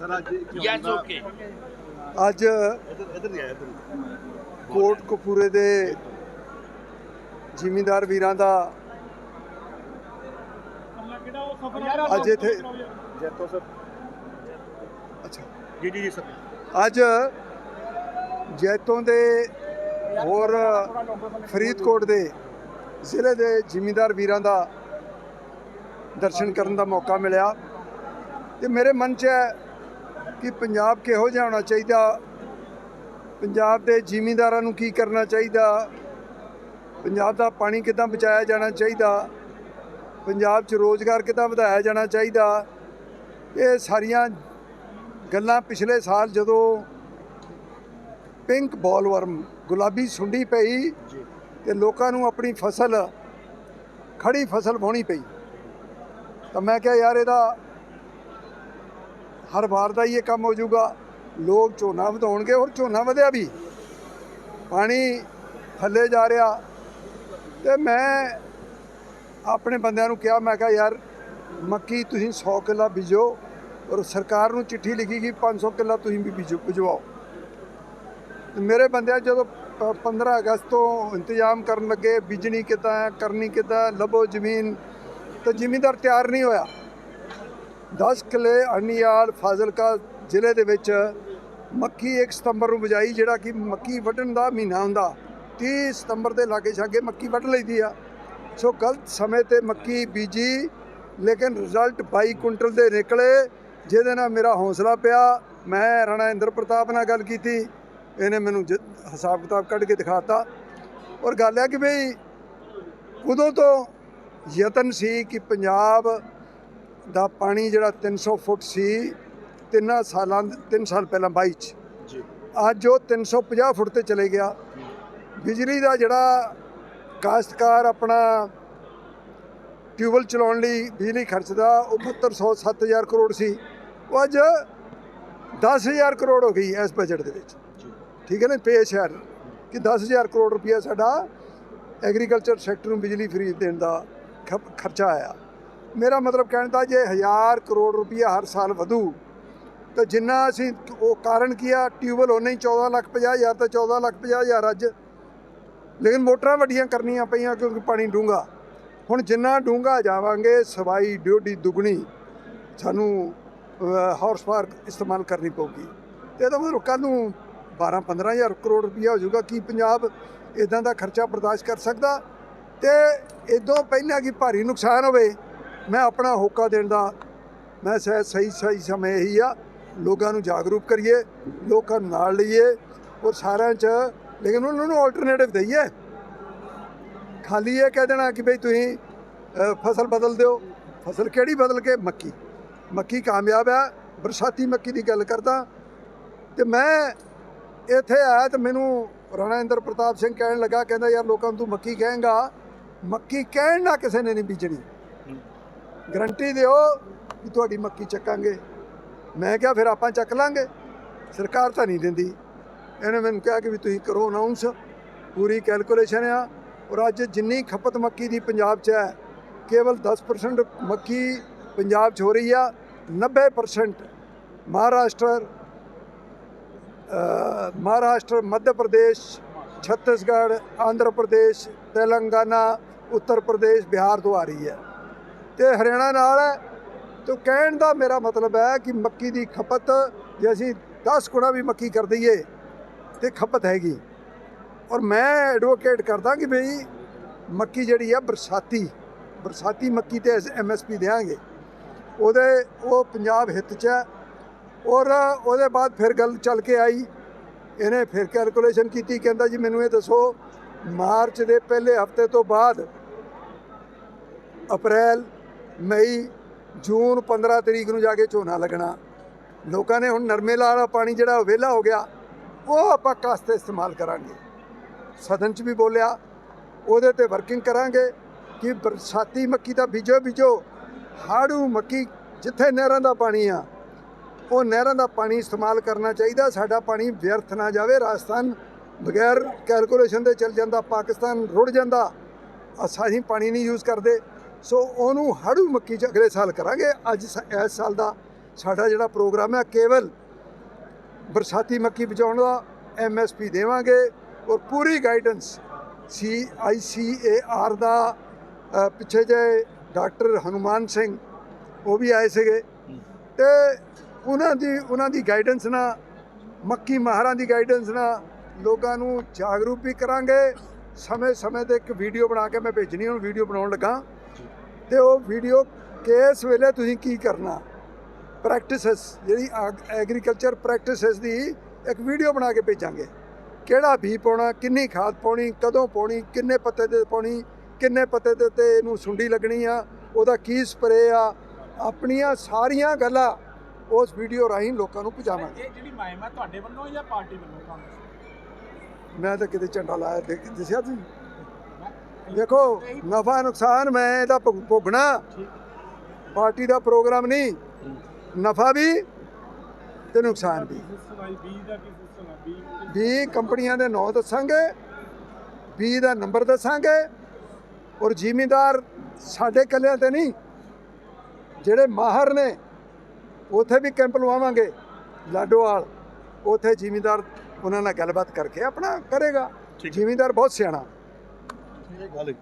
ਅੱਜ yes okay ਕੋਟ ਕਪੂਰੇ ਦੇ ਜ਼ਿਮੀਂਦਾਰ ਵੀਰਾਂ ਦਾ ਅੱਜ ਇੱਥੇ ਜੈਤੋ ਸਰ। ਅੱਛਾ। ਜੀ ਜੀ ਜੀ ਸਰ। ਅੱਜ ਜੈਤੋਂ ਦੇ ਹੋਰ ਫਰੀਦਕੋਟ ਦੇ ਜ਼ਿਲ੍ਹੇ ਦੇ ਜ਼ਿਮੀਂਦਾਰ ਵੀਰਾਂ ਦਾ ਦਰਸ਼ਨ ਕਰਨ ਦਾ ਮੌਕਾ ਮਿਲਿਆ। ਤੇ ਮੇਰੇ ਮਨ 'ਚ ਹੈ ਕਿ ਪੰਜਾਬ ਕਿਹੋ ਜਿਹਾ ਹੋਣਾ ਚਾਹੀਦਾ? ਪੰਜਾਬ ਦੇ ਜ਼ਿਮੀਂਦਾਰਾਂ ਨੂੰ ਕੀ ਕਰਨਾ ਚਾਹੀਦਾ? ਪੰਜਾਬ ਦਾ ਪਾਣੀ ਕਿੱਦਾਂ ਬਚਾਇਆ ਜਾਣਾ ਚਾਹੀਦਾ? ਪੰਜਾਬ 'ਚ ਰੋਜ਼ਗਾਰ ਕਿੱਦਾਂ ਵਧਾਇਆ ਜਾਣਾ ਚਾਹੀਦਾ? ਇਹ ਸਾਰੀਆਂ ਗੱਲਾਂ ਪਿਛਲੇ ਸਾਲ ਜਦੋਂ ਪਿੰਕ ਬੋਲਵਰਮ ਗੁਲਾਬੀ ਸੁੰਡੀ ਪਈ ਜੀ ਤੇ ਲੋਕਾਂ ਨੂੰ ਆਪਣੀ ਫਸਲ ਖੜੀ ਫਸਲ ਵਾਹੁਣੀ ਪਈ। ਤਾਂ ਮੈਂ ਕਿਹਾ ਯਾਰ ਇਹਦਾ ਹਰ ਵਾਰ ਦਾ ਹੀ ਇਹ ਕੰਮ ਹੋ ਜਾਊਗਾ। ਲੋਕ ਝੋਨਾ ਵਧਾਉਣਗੇ ਔਰ ਝੋਨਾ ਵਧਿਆ ਵੀ। ਪਾਣੀ ਥੱਲੇ ਜਾ ਰਿਹਾ। ਤੇ ਮੈਂ ਆਪਣੇ ਬੰਦਿਆਂ ਨੂੰ ਕਿਹਾ, ਮੈਂ ਕਿਹਾ, ਯਾਰ, ਮੱਕੀ ਤੁਸੀਂ 100 ਕਿੱਲਾ ਬੀਜੋ ਔਰ ਸਰਕਾਰ ਨੂੰ ਚਿੱਠੀ ਲਿਖੀ ਕਿ 500 ਕਿੱਲਾ ਤੁਸੀਂ ਵੀ ਬੀਜੋ ਭਜਵਾਓ ਮੇਰੇ ਬੰਦਿਆਂ ਜਦੋਂ ਪ- 15 ਅਗਸਤ ਤੋਂ ਇੰਤਜ਼ਾਮ ਕਰਨ ਲੱਗੇ, ਬੀਜਣੀ ਕਿੱਦਾਂ ਕਰਨੀ ਕਿੱਦਾਂ ਲੱਭੋ ਜ਼ਮੀਨ। ਤਾਂ ਜ਼ਿਮੀਂਦਾਰ ਤਿਆਰ ਨਹੀਂ ਹੋਇਆ। 10 ਕਿੱਲੇ ਅਰਨੀਆਲ ਫਾਜ਼ਿਲਕਾ ਜ਼ਿਲ੍ਹੇ ਦੇ ਵਿੱਚ ਮੱਕੀ 1 ਸਤੰਬਰ ਨੂੰ ਬਜਾਈ ਜਿਹੜਾ ਕਿ ਮੱਕੀ ਵੱਢਣ ਦਾ ਮਹੀਨਾ ਹੁੰਦਾ। 30 ਸਤੰਬਰ ਦੇ ਲਾਗੇ ਛਾਗੇ ਮੱਕੀ ਵੱਢ ਲਈਦੀ ਆ। ਸੋ ਗਲਤ ਸਮੇਂ ਤੇ ਮੱਕੀ ਬੀਜੀ, ਲੇਕਿਨ ਰਿਜ਼ਲਟ 22 ਕੁਇੰਟਲ ਦੇ ਨਿਕਲੇ, ਜਿਹਦੇ ਨਾਲ ਮੇਰਾ ਹੌਸਲਾ ਪਿਆ। ਮੈਂ ਰਾਣਾ ਇੰਦਰ ਪ੍ਰਤਾਪ ਨਾਲ ਗੱਲ ਕੀਤੀ। ਇਹਨੇ ਮੈਨੂੰ ਜ- ਹਿਸਾਬ ਕਿਤਾਬ ਕੱਢ ਕੇ ਦਿਖਾਤਾ। ਔਰ ਗੱਲ ਹੈ ਕਿ ਭਈ ਉਦੋਂ ਤੋਂ ਯਤਨ ਸੀ ਕਿ ਪੰਜਾਬ ਦਾ ਪਾਣੀ ਜਿਹੜਾ 300 ਫੁੱਟ ਸੀ ਤਿੰਨਾਂ ਸਾਲਾਂ 3 ਸਾਲ ਪਹਿਲਾਂ 22 ਚ। ਜੀ। ਅੱਜ ਉਹ 350 ਫੁੱਟ ਤੇ ਚਲੇ ਗਿਆ। ਬਿਜਲੀ ਦਾ ਜਿਹੜਾ ਕਾਸ਼ਤਕਾਰ ਆਪਣਾ ਟਿਊਬਲ ਚਲਾਉਣ ਲਈ ਬਿਜਲੀ ਖਰਚਦਾ ਉਹ 7200 7000 ਕਰੋੜ ਸੀ। ਉਹ ਅੱਜ 10000 ਕਰੋੜ ਹੋ ਗਈ ਇਸ ਬਜਟ ਦੇ ਵਿੱਚ। ਠੀਕ ਹੈ ਨਾ ਪੇਸ਼ ਹੈ। ਕਿ 10000 ਕਰੋੜ ਰੁਪਇਆ ਸਾਡਾ ਐਗਰੀਕਲਚਰ ਸੈਕਟਰ ਨੂੰ ਬਿਜਲੀ ਫਰੀ ਦੇਣ ਦਾ ਖਰਚਾ ਆਇਆ। ਮੇਰਾ ਮਤਲਬ ਕਹਿਣ ਦਾ ਜੇ 1000 ਕਰੋੜ ਰੁਪਇਆ ਹਰ ਸਾਲ ਵਧੂ, ਤਾਂ ਜਿੰਨਾ ਅਸੀਂ ਉਹ ਕਾਰਨ ਕੀ ਆ? ਟਿਊਬਲ ਉਹਨੇ ਹੀ 14 ਲੱਖ 50 ਹਜ਼ਾਰ ਤਾਂ 14 ਲੱਖ 50 ਹਜ਼ਾਰ ਅੱਜ। ਲੇਕਿਨ ਮੋਟਰਾਂ ਵੱਡੀਆਂ ਕਰਨੀਆਂ ਪਈਆਂ ਕਿਉਂਕਿ ਪਾਣੀ ਡੂੰਘਾ। ਹੁਣ ਜਿੰਨਾ ਡੂੰਘਾ ਜਾਵਾਂਗੇ, ਸਵਾਈ ਡਿਊਟੀ ਦੁੱਗਣੀ, ਸਾਨੂੰ ਹਾਰਸ ਪਾਵਰ ਇਸਤੇਮਾਲ ਕਰਨੀ ਪਊਗੀ। ਤੇ ਇਹਦਾ ਮਤਲਬ ਕੱਲ੍ਹ ਨੂੰ 12 15000 ਕਰੋੜ ਰੁਪਇਆ ਹੋ ਜਾਊਗਾ, ਕੀ ਪੰਜਾਬ ਇਦਾਂ ਦਾ ਖਰਚਾ ਬਰਦਾਸ਼ਤ ਕਰ ਸਕਦਾ? ਤੇ ਇਦੋਂ ਪਹਿਲਾਂ ਕਿ ਭਾਰੀ ਨੁਕਸਾਨ ਹੋਵੇ ਮੈਂ ਆਪਣਾ ਹੋਕਾ ਦੇਣ ਦਾ, ਮੈਂ ਸਹਿ, ਸਹੀ ਸਹੀ ਸਮੇਂ ਇਹੀ ਆ, ਲੋਕਾਂ ਨੂੰ ਜਾਗਰੂਕ ਕਰੀਏ, ਲੋਕਾਂ ਨੂੰ ਨਾਲ ਲਈਏ ਔਰ ਸਾਰਿਆਂ 'ਚ, ਲੇਕਿਨ ਉਹਨਾਂ ਨੂੰ ਆਲਟਰਨੇਟਿਵ ਦਈਏ। ਖਾਲੀ ਇਹ ਕਹਿ ਦੇਣਾ ਕਿ ਭਈ ਤੁਸੀਂ ਫਸਲ ਬਦਲ ਦਿਓ। ਫਸਲ ਕਿਹੜੀ ਬਦਲ ਕੇ? ਮੱਕੀ। ਮੱਕੀ ਕਾਮਯਾਬ ਹੈ ਬਰਸਾਤੀ ਮੱਕੀ ਦੀ ਗੱਲ ਕਰਦਾ। ਤੇ ਮੈਂ ਇੱਥੇ ਆਇਆ ਤੇ ਮੈਨੂੰ ਰਾਣਾ ਇੰਦਰ ਪ੍ਰਤਾਪ ਸਿੰਘ ਕਹਿਣ ਲੱਗਾ, ਕਹਿੰਦਾ, ਯਾਰ ਲੋਕਾਂ ਨੂੰ ਤੂੰ ਮੱਕੀ ਕਹੇਂਗਾ। ਮੱਕੀ ਕਹਿਣ ਨਾ ਕਿਸੇ ਨੇ ਨਹੀਂ ਬੀਜਣੀ। ਗਰੰਟੀ ਦਿਓ ਕਿ ਤੁਹਾਡੀ ਮੱਕੀ ਚੱਕਾਂਗੇ। ਮੈਂ ਕਿਹਾ ਫਿਰ ਆਪਾਂ ਚੱਕ ਲਾਂਗੇ। ਸਰਕਾਰ ਤਾਂ ਨਹੀਂ ਦਿੰਦੀ। ਇਹਨੇ ਮੈਨੂੰ ਕਿਹਾ ਕਿ ਵੀ ਤੁਸੀਂ ਕਰੋ ਅਨਾਉਂਸ ਪੂਰੀ ਕੈਲਕੂਲੇਸ਼ਨ ਆ। ਔਰ ਅੱਜ ਜਿੰਨੀ ਖਪਤ ਮੱਕੀ ਦੀ ਪੰਜਾਬ 'ਚ ਹੈ, ਕੇਵਲ 10% ਮੱਕੀ ਪੰਜਾਬ 'ਚ ਹੋ ਰਹੀ ਆ। 90% ਮਹਾਰਾਸ਼ਟਰ ਮਹਾਰਾਸ਼ਟਰ, ਮੱਧ ਪ੍ਰਦੇਸ਼, ਛੱਤੀਸਗੜ੍ਹ, ਆਂਧਰਾ ਪ੍ਰਦੇਸ਼, ਤੇਲੰਗਾਨਾ, ਉੱਤਰ ਪ੍ਰਦੇਸ਼, ਬਿਹਾਰ ਤੋਂ ਆ ਰਹੀ ਹੈ। ਤੇ ਹਰਿਆਣਾ ਨਾਲ ਹੈ। ਤੋ ਕਹਿਣ ਦਾ ਮੇਰਾ ਮਤਲਬ ਹੈ ਕਿ ਮੱਕੀ ਦੀ ਖਪਤ, ਜੇ ਅਸੀਂ 10 ਗੁਣਾ ਵੀ ਮੱਕੀ ਕਰ ਦਈਏ, ਤੇ ਖਪਤ ਹੈਗੀ। ਔਰ ਮੈਂ ਐਡਵੋਕੇਟ ਕਰਦਾ ਕਿ ਭਈ ਮੱਕੀ ਜਿਹੜੀ ਆ ਬਰਸਾਤੀ ਬਰਸਾਤੀ ਮੱਕੀ ਤੇ ਐਮਐਸਪੀ ਦੇਾਂਗੇ ਉਹਦੇ, ਉਹ ਪੰਜਾਬ ਹਿੱਤ 'ਚ ਹੈ। ਔਰ ਉਹਦੇ ਬਾਅਦ ਫਿਰ ਗੱਲ ਚੱਲ ਕੇ ਆਈ। ਇਹਨੇ ਫਿਰ ਕੈਲਕੂਲੇਸ਼ਨ ਕੀਤੀ, ਕਹਿੰਦਾ ਜੀ ਮੈਨੂੰ ਇਹ ਦੱਸੋ, ਮਾਰਚ ਦੇ ਪਹਿਲੇ ਹਫ਼ਤੇ ਤੋਂ ਬਾਅਦ ਅਪ੍ਰੈਲ ਮਈ ਜੂਨ 15 ਤਰੀਕ ਨੂੰ ਜਾ ਕੇ ਝੋਨਾ ਲੱਗਣਾ। ਲੋਕਾਂ ਨੇ ਹੁਣ ਨਰਮੇ ਵਾਲਾ ਪਾਣੀ ਜਿਹੜਾ ਵਿਹਲਾ ਹੋ ਗਿਆ, ਉਹ ਆਪਾਂ ਕਾਸਤ ਤੇ ਇਸਤੇਮਾਲ ਕਰਾਂਗੇ। ਸਦਨ 'ਚ ਵੀ ਬੋਲਿਆ, ਉਹਦੇ ਤੇ ਵਰਕਿੰਗ ਕਰਾਂਗੇ ਕਿ ਬਰਸਾਤੀ ਮੱਕੀ ਦਾ ਬੀਜੋ ਬੀਜੋ। ਹਾੜੂ ਮੱਕੀ ਜਿੱਥੇ ਨਹਿਰਾਂ ਦਾ ਪਾਣੀ ਆ, ਉਹ ਨਹਿਰਾਂ ਦਾ ਪਾਣੀ ਇਸਤੇਮਾਲ ਕਰਨਾ ਚਾਹੀਦਾ। ਸਾਡਾ ਪਾਣੀ ਵਿਅਰਥ ਨਾ ਜਾਵੇ, ਰਾਜਸਥਾਨ ਬਗੈਰ ਕੈਲਕੂਲੇਸ਼ਨ ਦੇ ਚੱਲ ਜਾਂਦਾ, ਪਾਕਿਸਤਾਨ ਰੁੜ ਜਾਂਦਾ। ਅਸੀਂ ਪਾਣੀ ਨਹੀਂ ਯੂਜ਼ ਕਰਦੇ। ਸੋ ਉਹਨੂੰ ਹੜੂ ਮੱਕੀ ਚ ਅਗਲੇ ਸਾਲ ਕਰਾਂਗੇ। ਅੱਜ ਸ- ਇਸ ਸਾਲ ਦਾ ਸਾਡਾ ਜਿਹੜਾ ਪ੍ਰੋਗਰਾਮ ਹੈ ਕੇਵਲ ਬਰਸਾਤੀ ਮੱਕੀ ਬਚਾਉਣ ਦਾ ਐਮਐਸਪੀ ਦੇਵਾਂਗੇ ਔਰ ਪੂਰੀ ਗਾਈਡੈਂਸ ਸੀ ਆਈਸੀਏਆਰ ਦਾ ਅ, ਪਿੱਛੇ ਜੇ ਡਾਕਟਰ ਹਨੂਮਾਨ ਸਿੰਘ ਉਹ ਵੀ ਆਏ ਸੀਗੇ। ਤੇ ਉਹਨਾਂ ਦੀ ਉਹਨਾਂ ਦੀ ਗਾਈਡੈਂਸ ਨਾਲ ਮੱਕੀ ਮਾਹਰਾਂ ਦੀ ਗਾਈਡੈਂਸ ਨਾਲ ਲੋਕਾਂ ਨੂੰ ਜਾਗਰੂਕ ਵੀ ਕਰਾਂਗੇ। ਸਮੇਂ ਸਮੇਂ ਤੇ ਇੱਕ ਵੀਡੀਓ ਬਣਾ ਕੇ ਮੈਂ ਭੇਜਣੀ ਹੁਣ ਵੀਡੀਓ ਬਣਾਉਣ ਲੱਗਾ। ਤੇ ਉਹ ਵੀਡੀਓ ਕਿਸ ਵੇਲੇ ਤੁਸੀਂ ਕੀ ਕਰਨਾ? ਪ੍ਰੈਕਟਿਸਸ ਜਿਹੜੀ ਐਗਰੀਕਲਚਰ ਪ੍ਰੈਕਟਿਸਸ ਦੀ ਇੱਕ ਵੀਡੀਓ ਬਣਾ ਕੇ ਭੇਜਾਂਗੇ। ਕਿਹੜਾ ਬੀ ਪਾਉਣਾ ਕਿੰਨੀ ਖਾਦ ਪਾਉਣੀ ਕਦੋਂ ਪਾਉਣੀ ਕਿੰਨੇ ਪੱਤੇ ਤੇ ਪਾਉਣੀ ਕਿੰਨੇ ਪੱਤੇ ਦੇ ਉੱਤੇ ਇਹਨੂੰ ਸੁੰਡੀ ਲੱਗਣੀ ਆ ਉਹਦਾ ਕੀ ਸਪਰੇ ਆ ਆਪਣੀਆਂ ਸਾਰੀਆਂ ਗੱਲਾਂ ਉਸ ਵੀਡੀਓ ਰਾਹੀਂ ਲੋਕਾਂ ਨੂੰ ਪਹੁੰਚਾਵਾਂਗੇ। ਇਹ ਜਿਹੜੀ ਮੁਹਿੰਮ ਹੈ ਤੁਹਾਡੇ ਵੱਲੋਂ ਜਾਂ ਪਾਰਟੀ ਵੱਲੋਂ ਕਾਂਗਰਸ ਮੈਂ ਤਾਂ ਕਿਤੇ ਝੰਡਾ ਲਾਇਆ ਦੇਖ ਦਿਸਿਆ ਤੁਸੀਂ? ਦੇਖੋ, ਨਫਾ ਨੁਕਸਾਨ ਮੈਂ ਇਹਦਾ ਭੁਗ- ਭੋਗਣਾ। ਪਾਰਟੀ ਦਾ ਪ੍ਰੋਗਰਾਮ ਨਹੀਂ, ਨਫਾ ਵੀ ਤੇ ਨੁਕਸਾਨ ਵੀ। ਵੀ ਕੰਪਨੀਆਂ ਦੇ ਨਾਂ ਦੱਸਾਂਗੇ, ਵੀ ਦਾ ਨੰਬਰ ਦੱਸਾਂਗੇ, ਔਰ ਜ਼ਿਮੀਂਦਾਰ ਸਾਡੇ ਕੱਲਿਆਂ ਤੇ ਨਹੀਂ, ਜਿਹੜੇ ਮਾਹਰ ਨੇ, ਉਥੇ ਵੀ ਕੈਂਪ ਲਵਾਵਾਂਗੇ, ਲਾਡੋਵਾਲ, ਉਥੇ ਜ਼ਿਮੀਂਦਾਰ ਉਹਨਾਂ ਨਾਲ ਗੱਲਬਾਤ ਕਰਕੇ ਆਪਣਾ ਕਰੇਗਾ। ਜ਼ਿਮੀਂਦਾਰ ਬਹੁਤ ਸਿਆਣਾ। ਇਹ ਗੱਲ